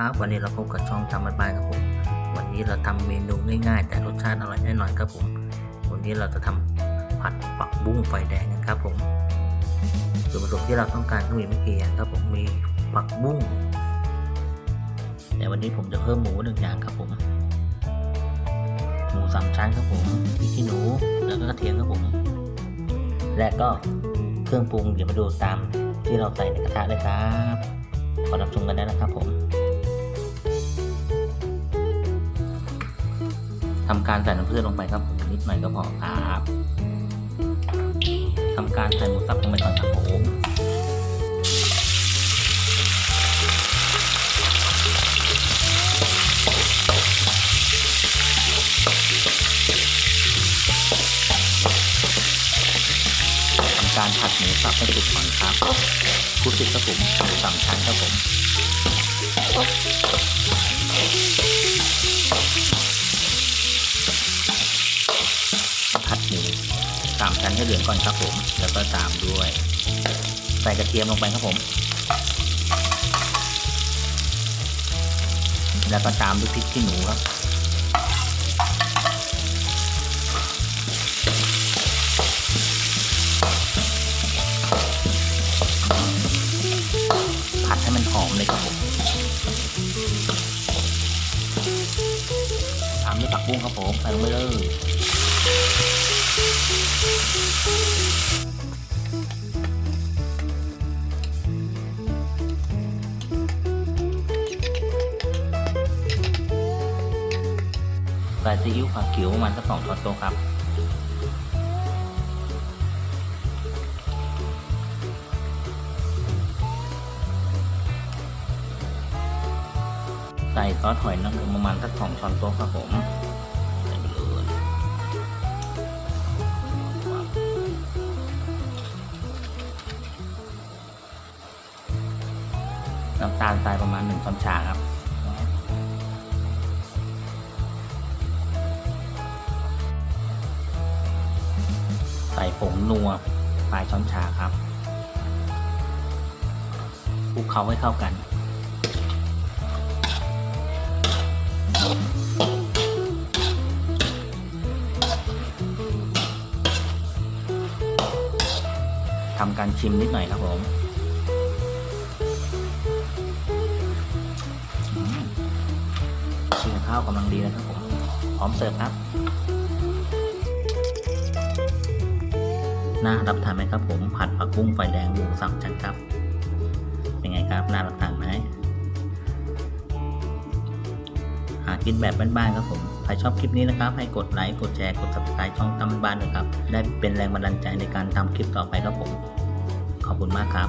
ครับวันนี้เราพบกับช่องทำบ้านๆครับผมวันนี้เราทำเมนูง่ายๆ แต่รสชาติอร่อยแน่นอนครับผมวันนี้เราจะทำผัดปักบุ้งไฟแดงกันครับผมส่วนผสมที่เราต้องการก็มีไม่กี่อย่างครับผมมีปักบุ้งแต่วันนี้ผมจะเพิ่มหมูหนึ่งอย่างครับผมหมูสามชั้นครับผมพริกขี้หนูแล้วก็กระเทียมครับผม และก็เครื่องปรุงเดี๋ยวมาดูตามที่เราใส่ในกระทะเลยครับขอรับชมกันได้นะครับผม ทำการใส่น้ำเพื่อลงไปครับผมนิดหน่อยก็พอครับทำการใส่หมูสับลงไปก่อนครับผมทำการผัดหมูสับให้สุกก่อนครับคุติดครับผมหมูสามชั้นครับผมผัดหมูสามชั้นให้เหลืองก่อนครับผม แล้วก็ตามด้วย ใส่กระเทียมลงไปครับผม แล้วก็ตามด้วยพริกขี้หนูครับผัดให้มันหอมเลยครับผมตามด้วยผักบุ้งครับผมใส่ลงไปเลย ส่ซีอิ๊วผักขียวประมาณสักสองช้อนโต๊ะครับ ใส่ซอสหอยนางรมประมาณสักสองช้อนโต๊ะครับผมน้ำตาลทรายประมาณหนึ่งช้อนชาครับ ใส่ผงนัวปลายช้อนชาครับคลุกเคล้าให้เข้ากัน ทำการชิมนิดหน่อยครับผมชิมข้าวกำลังดีนะครับผม พร้อมเสิร์ฟครับ น่ารับทานไหมครับผมผัดผักบุ้งไฟแดงหมูสามชั้นครับ เป็นไงครับน่ารับทานไหมหากินแบบบ้านๆครับผม ใครชอบคลิปนี้นะครับ ให้กดไลค์ กดแชร์ กด subscribe ช่องตำบ้านด้วยครับ ได้เป็นแรงบันดาลใจในการทำคลิปต่อไปครับผม ขอบคุณมากครับ